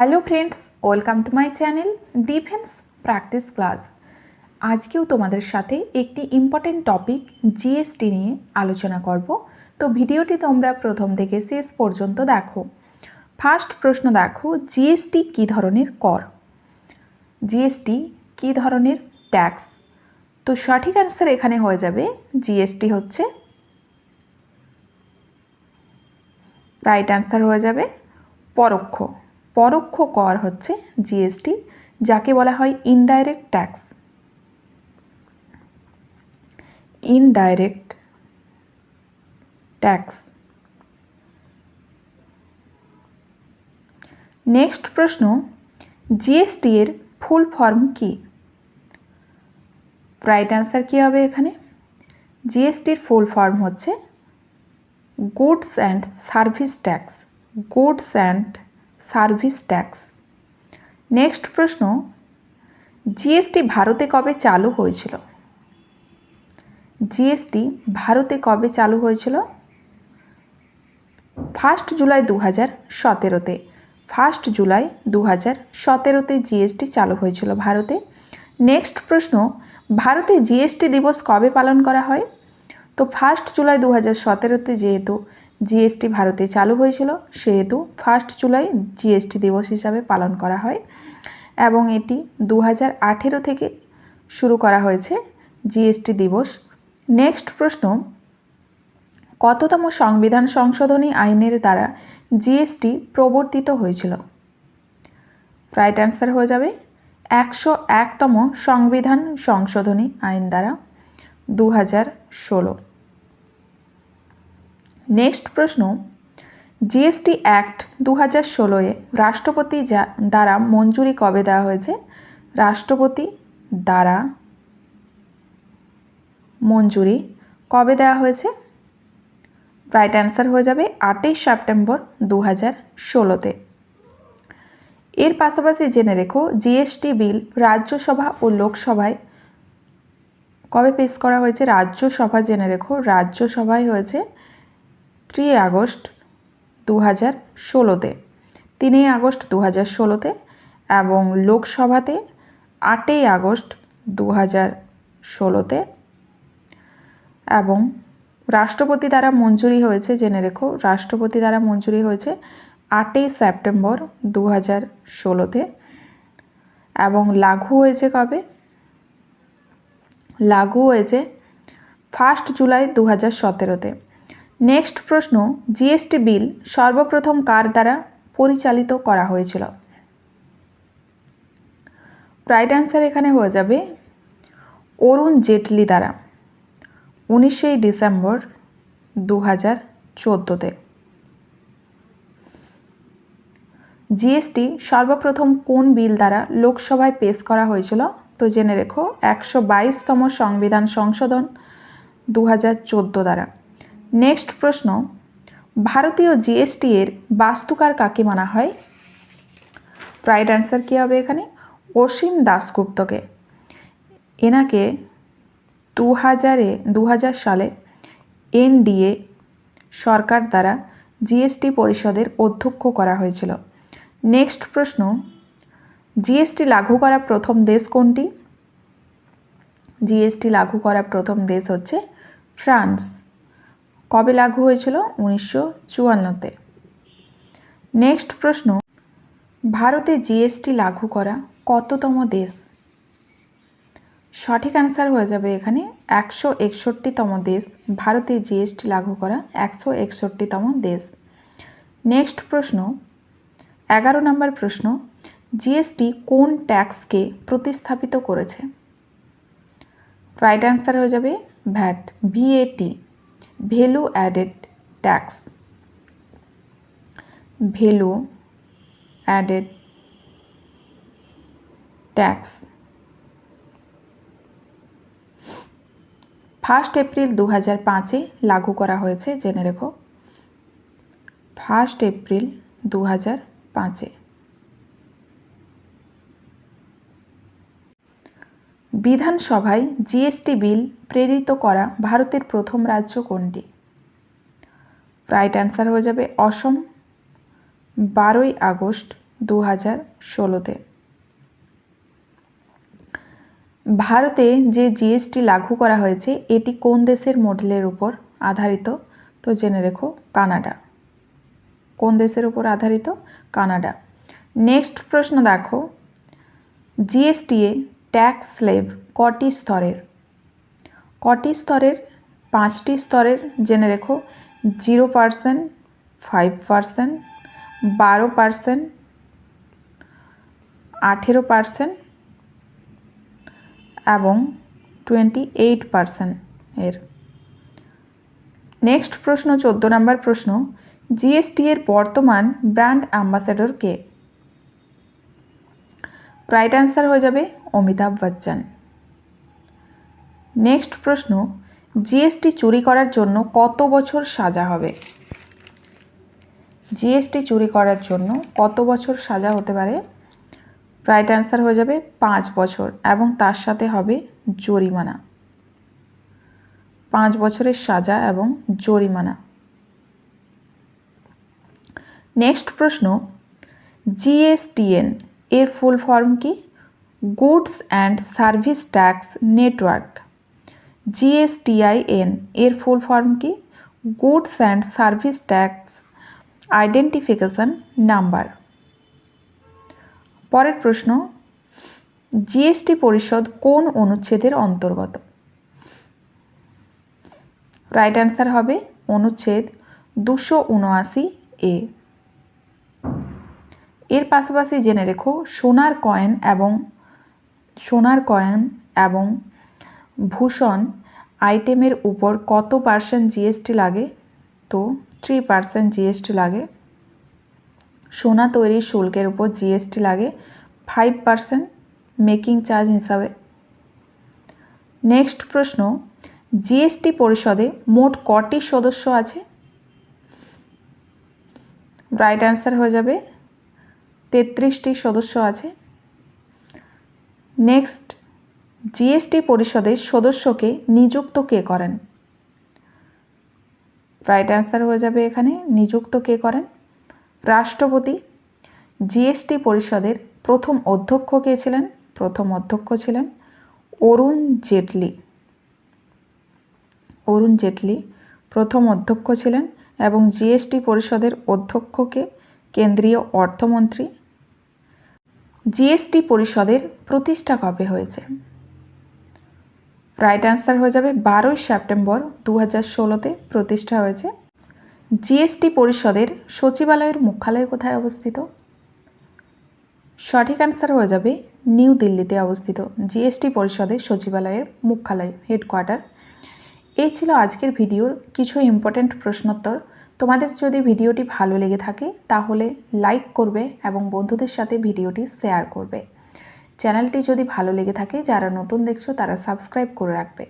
Hello friends welcome to my channel defence practice class আজকেও তোমাদের সাথে একটি ইম্পর্টেন্ট টপিক জিএসটি নিয়ে আলোচনা করব। তো ভিডিওটি তোমরা প্রথম থেকে শেষ পর্যন্ত দেখো। ফার্স্ট প্রশ্ন দেখো জিএসটি কী ধরনের কর? জিএসটি কী ধরনের ট্যাক্স তো সঠিক অ্যান্সার এখানে হয়ে যাবে জিএসটি হচ্ছে রাইট অ্যান্সার হয়ে যাবে, পরোক্ষ। পরোক্ষ কর হচ্ছে জিএসটি যাকে বলা হয় indirect tax indirect tax next প্রশ্ন জিএসটি এর ফুল ফর্ম কি? রাইট অ্যান্সার কী হবে এখানে? জিএসটির ফুল ফর্ম হচ্ছে goods and service tax goods and service tax. Next প্রশ্ন, জিএসটি ভারতে কবে চালু হয়েছিল? জিএসটি ভারতে কবে চালু হয়েছিল? ফার্স্ট জুলাই দু হাজার সতেরোতে। ফার্স্ট জুলাই দু হাজার সতেরোতে জিএসটি চালু হয়েছিল ভারতে। নেক্সট প্রশ্ন, ভারতে জিএসটি দিবস কবে পালন করা হয়? তো ফার্স্ট জুলাই দু হাজার সতেরোতে যেহেতু জিএসটি ভারতে চালু হয়েছিল, সেহেতু ফার্স্ট জুলাই জিএসটি দিবস হিসাবে পালন করা হয় এবং এটি দু হাজার আঠেরো থেকে শুরু করা হয়েছে জিএসটি দিবস। নেক্সট প্রশ্ন, কততম সংবিধান সংশোধনী আইনের দ্বারা জিএসটি প্রবর্তিত হয়েছিল? রাইট অ্যান্সার হয়ে যাবে, একশো একতম সংবিধান সংশোধনী আইন দ্বারা দু হাজার ষোলো। নেক্সট প্রশ্ন, জিএসটি অ্যাক্ট দু হাজার ষোলোয় রাষ্ট্রপতি যা, দ্বারা মঞ্জুরি কবে দেওয়া হয়েছে? রাষ্ট্রপতি দ্বারা মঞ্জুরি কবে দেওয়া হয়েছে? রাইট অ্যান্সার হয়ে যাবে আটই সেপ্টেম্বর দু হাজার ষোলোতে। এর পাশাপাশি জেনে রেখো, জিএসটি বিল রাজ্যসভা ও লোকসভায় কবে পেশ করা হয়েছে? রাজ্যসভা জেনে রেখো, রাজ্যসভায় হয়েছে থ্রি আগস্ট দু হাজার ষোলোতে। তিনই আগস্ট দু হাজার ষোলোতে এবং লোকসভাতে আটই আগস্ট দু হাজার ষোলোতে। এবং রাষ্ট্রপতি দ্বারা মঞ্জুরি হয়েছে, জেনে রেখো, রাষ্ট্রপতি দ্বারা মঞ্জুরি হয়েছে আটই সেপ্টেম্বর দু হাজার ষোলোতে। এবং লাগু হয়েছে কবে? লাগু হয়েছে ফার্স্ট জুলাই দু হাজার সতেরোতে। নেক্সট প্রশ্ন, জিএসটি বিল সর্বপ্রথম কার দ্বারা পরিচালিত করা হয়েছিল? রাইট অ্যান্সার এখানে হয়ে যাবে অরুণ জেটলি দ্বারা উনিশে ডিসেম্বর দু হাজার চোদ্দোতে। জিএসটি সর্বপ্রথম কোন বিল দ্বারা লোকসভায় পেশ করা হয়েছিল? তো জেনে রেখো, একশো বাইশতম সংবিধান সংশোধন দু হাজার চোদ্দ দ্বারা। নেক্সট প্রশ্ন, ভারতীয় জিএসটি এর বাস্তুকার কাকে মানা হয়? রাইট অ্যান্সার কী হবে এখানে? অসীম দাশগুপ্তকে। এনাকে দু হাজারে দু হাজার সালে এনডিএ সরকার দ্বারা জিএসটি পরিষদের অধ্যক্ষ করা হয়েছিল। নেক্সট প্রশ্ন জিএসটি লাগু করা প্রথম দেশ কোনটি? জিএসটি লাগু করা প্রথম দেশ হচ্ছে ফ্রান্স। কবে লাগু হয়েছিল? উনিশশো চুয়ান্নতে। নেক্সট প্রশ্ন। ভারতে জিএসটি লাগু করা কততম দেশ? সঠিক অ্যান্সার হয়ে যাবে এখানে একশো একষট্টিতম দেশ। ভারতে জিএসটি লাগু করা একশো একষট্টিতম দেশ। নেক্সট প্রশ্ন। এগারো নম্বর প্রশ্ন। জিএসটি কোন ট্যাক্সকে প্রতিস্থাপিত করেছে? রাইট অ্যান্সার হয়ে যাবে VAT V A T value added tax. Value added tax. First April দু হাজার পাঁচে লাগু করা হয়েছে, জেনে রেখো। ফার্স্ট এপ্রিল দু হাজার পাঁচে। বিধানসভায় জিএসটি বিল প্রেরিত করা ভারতের প্রথম রাজ্য কোনটি? রাইট অ্যান্সার হয়ে যাবে অসম, বারোই আগস্ট দু হাজার ষোলোতে। ভারতে যে জিএসটি লাগু করা হয়েছে, এটি কোন দেশের মডেলের উপর আধারিত? তো জেনে রেখো, কানাডা। কোন দেশের উপর আধারিত? কানাডা। নেক্সট প্রশ্ন দেখো। জিএসটিএ ট্যাক্স স্লেভ কটি স্তরের? কটি স্তরের? পাঁচটি স্তরের, জেনে রেখো। জিরো পার্সেন্ট, ফাইভ পার্সেন্ট, বারো পার্সেন্ট, আঠেরো পার্সেন্ট এবং টোয়েন্টি এইট পার্সেন্ট এর। নেক্সট প্রশ্ন, চোদ্দ নম্বর প্রশ্ন। জিএসটি এর বর্তমান ব্র্যান্ড অ্যাম্বাসেডর কে? রাইট অ্যান্সার হয়ে যাবে অমিতাভ বচ্চন। নেক্সট প্রশ্ন জিএসটি চুরি করার জন্য কত বছর সাজা হবে? জিএসটি চুরি করার জন্য কত বছর সাজা হতে পারে? রাইট অ্যান্সার হয়ে যাবে পাঁচ বছর এবং তার সাথে হবে জরিমানা। পাঁচ বছরের সাজা এবং জরিমানা। নেক্সট প্রশ্ন জিএসটিএন এর ফুল ফর্ম কি? Goods and service tax network GSTIN এর ফুল ফর্ম কি? Goods and service tax identification number পরের প্রশ্ন জিএসটি পরিষদ কোন অনুচ্ছেদের অন্তর্গত? রাইট অ্যান্সার হবে অনুচ্ছেদ দুশো উনআশি এ। এর পাশাপাশি জেনে রেখো, সোনার কয়েন এবং, সোনার কয়েন এবং ভূষণ আইটেমের উপর কত পার্সেন্ট জিএসটি লাগে? তো থ্রি পার্সেন্ট জিএসটি লাগে। সোনা তৈরির শুল্কের উপর জিএসটি লাগে ফাইভ পার্সেন্ট মেকিং চার্জ হিসাবে। নেক্সট প্রশ্ন, জিএসটি পরিষদে মোট কটি সদস্য আছে? রাইট অ্যান্সার হয়ে যাবে। তেত্রিশটি সদস্য আছে। নেক্সট জিএসটি পরিষদের সদস্যকে নিযুক্ত কে করেন? রাইট অ্যান্সার হয়ে যাবে এখানে, নিযুক্ত কে করেন? রাষ্ট্রপতি। জিএসটি পরিষদের প্রথম অধ্যক্ষ কে ছিলেন? প্রথম অধ্যক্ষ ছিলেন অরুণ জেটলি। অরুণ জেটলি প্রথম অধ্যক্ষ ছিলেন এবং জিএসটি পরিষদের অধ্যক্ষকে কেন্দ্রীয় অর্থমন্ত্রী। জিএসটি পরিষদের প্রতিষ্ঠা কবে হয়েছে? রাইট অ্যান্সার হয়ে যাবে বারোই সেপ্টেম্বর দু হাজার ষোলোতে প্রতিষ্ঠা হয়েছে। জিএসটি পরিষদের সচিবালয়ের মুখ্যালয় কোথায় অবস্থিত? সঠিক অ্যান্সার হয়ে যাবে নিউ দিল্লিতে অবস্থিত জিএসটি পরিষদের সচিবালয়ের মুখ্যালয় হেডকোয়ার্টার এই ছিল আজকের ভিডিওর কিছু ইম্পর্ট্যান্ট প্রশ্নোত্তর। তোমাদের যদি ভিডিওটি ভালো লেগে থাকে, তাহলে লাইক করবে এবং বন্ধুদের সাথে ভিডিওটি শেয়ার করবে। চ্যানেলটি যদি ভালো লেগে থাকে যারা নতুন দেখছ তারা সাবস্ক্রাইব করে রাখবে।